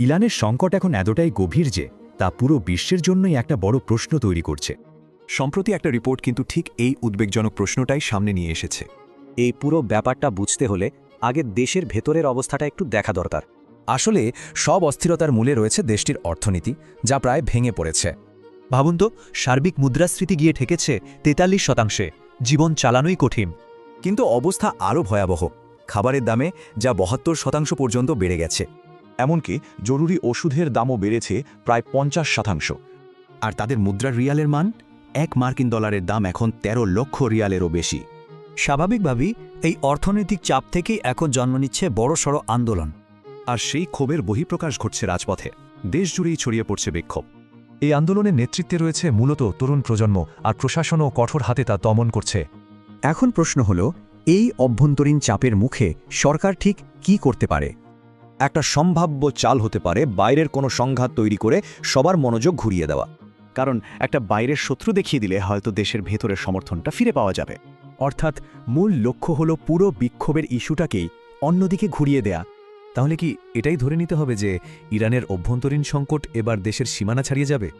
ইরানের সংকট এখন এতটাই গভীর যে তা পুরো বিশ্বের জন্যই একটা বড় প্রশ্ন তৈরি করছে। সম্প্রতি একটা রিপোর্ট কিন্তু ঠিক এই উদ্বেগজনক প্রশ্নটাই সামনে নিয়ে এসেছে। এই পুরো ব্যাপারটা বুঝতে হলে আগে দেশের ভেতরের অবস্থাটা একটু দেখা দরকার। আসলে সব অস্থিরতার মূলে রয়েছে দেশটির অর্থনীতি, যা প্রায় ভেঙে পড়েছে। ভাবুন তো, সার্বিক মুদ্রাস্ফীতি গিয়ে ঠেকেছে তেতাল্লিশ শতাংশে, জীবন চালানোই কঠিন। কিন্তু অবস্থা আরও ভয়াবহ, খাবারের দামে যা বহাত্তর শতাংশ পর্যন্ত বেড়ে গেছে। এমনকি জরুরি ওষুধের দামও বেড়েছে প্রায় পঞ্চাশ শতাংশ। আর তাদের মুদ্রার রিয়ালের মান? এক মার্কিন ডলারের দাম এখন ১৩ লক্ষ রিয়ালেরও বেশি। স্বাভাবিকভাবেই এই অর্থনৈতিক চাপ থেকেই এখন জন্ম নিচ্ছে বড়সড় আন্দোলন। আর সেই ক্ষোভের বহিঃপ্রকাশ ঘটছে রাজপথে। দেশ জুড়েই ছড়িয়ে পড়ছে বিক্ষোভ। এই আন্দোলনের নেতৃত্বে রয়েছে মূলত তরুণ প্রজন্ম আর প্রশাসনও কঠোর হাতে তা দমন করছে। এখন প্রশ্ন হল, এই অভ্যন্তরীণ চাপের মুখে সরকার ঠিক কি করতে পারে? একটা সম্ভাব্য চাল হতে পারে বাইরের কোনো সংঘাত তৈরি করে সবার মনোযোগ ঘুরিয়ে দেওয়া। কারণ একটা বাইরের শত্রু দেখিয়ে দিলে হয়তো দেশের ভেতরের সমর্থনটা ফিরে পাওয়া যাবে। অর্থাৎ মূল লক্ষ্য হল পুরো বিক্ষোভের ইস্যুটাকেই অন্যদিকে ঘুরিয়ে দেয়া। তাহলে কি এটাই ধরে নিতে হবে যে ইরানের অভ্যন্তরীণ সংকট এবার দেশের সীমানা ছাড়িয়ে যাবে?